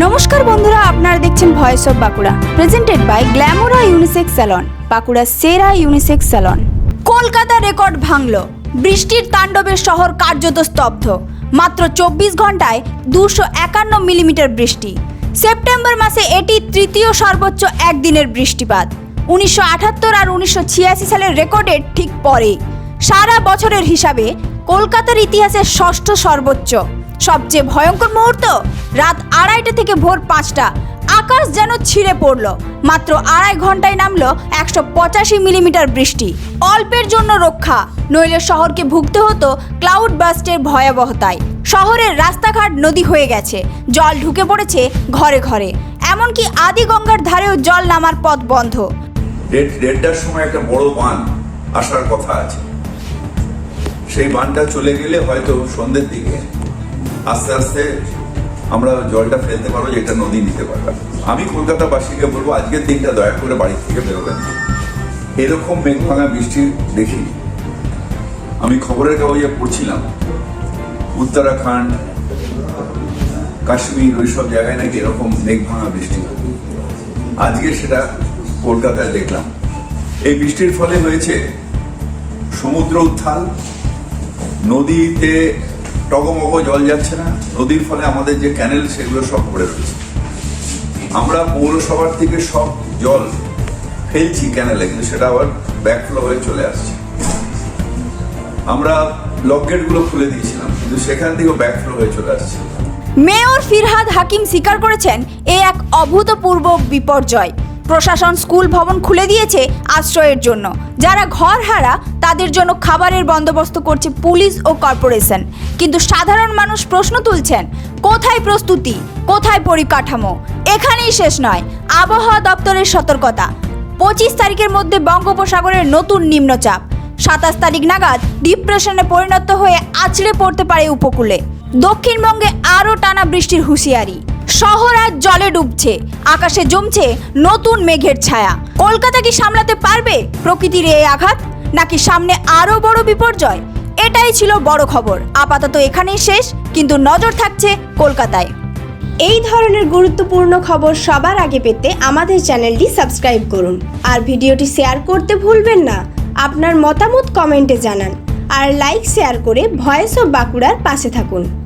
নমস্কার বন্ধুরা, আপনারা দেখছেন voice of Bankura presented by Glamora unisex salon বাঁকুড়ার সেরা ইউনিসেক্স স্যালন কলকাতা রেকর্ড ভাঙল। বৃষ্টির তাণ্ডবে শহর কার্যত স্তব্ধ। মাত্র চব্বিশ ঘন্টায় দুশো একান্ন মিলিমিটার বৃষ্টি। সেপ্টেম্বর মাসে এটি তৃতীয় সর্বোচ্চ একদিনের বৃষ্টিপাত। উনিশশো আটাত্তর আর উনিশশো ছিয়াশি সালের রেকর্ডের ঠিক পরে সারা বছরের হিসাবে কলকাতার ইতিহাসের ষষ্ঠ সর্বোচ্চ। সবচেয়ে ভয়ঙ্কর মুহূর্ত? রাত আড়াইটা থেকে ভোর পাঁচটা। আকাশ যেন ছিঁড়ে পড়ল। মাত্র আড়াই ঘন্টায় নামলো একশো পঁচাশি মিলিমিটার বৃষ্টি। অল্পের জন্য রক্ষা। নইলে শহরকে ভুগতে হতো ক্লাউড বাস্টের ভয়াবহতায়। শহরের রাস্তাঘাট নদী হয়ে গেছে। জল ঢুকে পড়েছে ঘরে ঘরে। এমনকি আদি গঙ্গার ধারেও জল নামার পথ বন্ধ। দেড়টার সময় একটা বড় বান আসার কথা আছে। সেই বানটা চলে গেলে হয়তো সন্ধ্যের দিকে আস্তে আস্তে আমরা জলটা ফেলতে পারব, যেটা নদী নিতে পারবে। আমি কলকাতাবাসীকে বলব, আজকের দিনটা দয়া করে বাড়ি থেকে বেরোবেন। এরকম মেঘ ভাঙা বৃষ্টি দেখিনি। আমি খবরের কাগজে পড়ছিলাম, উত্তরাখণ্ড, কাশ্মীর, ওইসব জায়গায় নাকি এরকম মেঘ ভাঙা বৃষ্টি। আজকে সেটা কলকাতায় দেখলাম। এই বৃষ্টির ফলে হয়েছে সমুদ্র উত্থাল নদীতে টগমগ জল যাচ্ছে না, নদীর ফলে আমাদের যে ক্যানেল সেগুলো সব ভরে রয়েছে আমরা পৌরসভার থেকে সব জল ফেলছি ক্যানেলে কিন্তু সেটা আবার ব্যাকফ্লো হয়ে চলে আসছে। আমরা লক গেটগুলো খুলে দিয়েছিলাম, কিন্তু সেখান থেকেও ব্যাকফ্লো হয়ে চলে আসছে। মেয়র ফিরহাদ হাকিম স্বীকার করেছেন, এ এক অভূতপূর্ব বিপর্যয়। প্রশাসন স্কুল ভবন খুলে দিয়েছে আশ্রয়ের জন্য। যারা ঘর হারা, তাদের জন্য খাবারের বন্দোবস্ত করছে পুলিশ ও কর্পোরেশন। কিন্তু সাধারণ মানুষ প্রশ্ন তুলছেন, কোথায় প্রস্তুতি? কোথায় পরিকাঠামো? এখানেই শেষ নয়, আবহাওয়া দপ্তরের সতর্কতা। পঁচিশ তারিখের মধ্যে বঙ্গোপসাগরের নতুন নিম্নচাপ। সাতাশ তারিখ নাগাদ ডিপ্রেশনে পরিণত হয়ে আছড়ে পড়তে পারে উপকূলে। দক্ষিণবঙ্গে আরও টানা বৃষ্টির হুঁশিয়ারি। শহর আজ জলে ডুবছে, আকাশে জমছে নতুন মেঘের ছায়া। কলকাতা কি সামলাতে পারবে প্রকৃতির এই আঘাত, নাকি সামনে আরও বড় বিপর্যয়? এটাই ছিল বড় খবর। আপাতত এখানেই শেষ, কিন্তু নজর থাকছে কলকাতায়। এই ধরনের গুরুত্বপূর্ণ খবর সবার আগে পেতে আমাদের চ্যানেলটি সাবস্ক্রাইব করুন। আর ভিডিওটি শেয়ার করতে ভুলবেন না। আপনার মতামত কমেন্টে জানান। আর লাইক শেয়ার করে ভয়েস অফ বাঁকুড়ার পাশে থাকুন।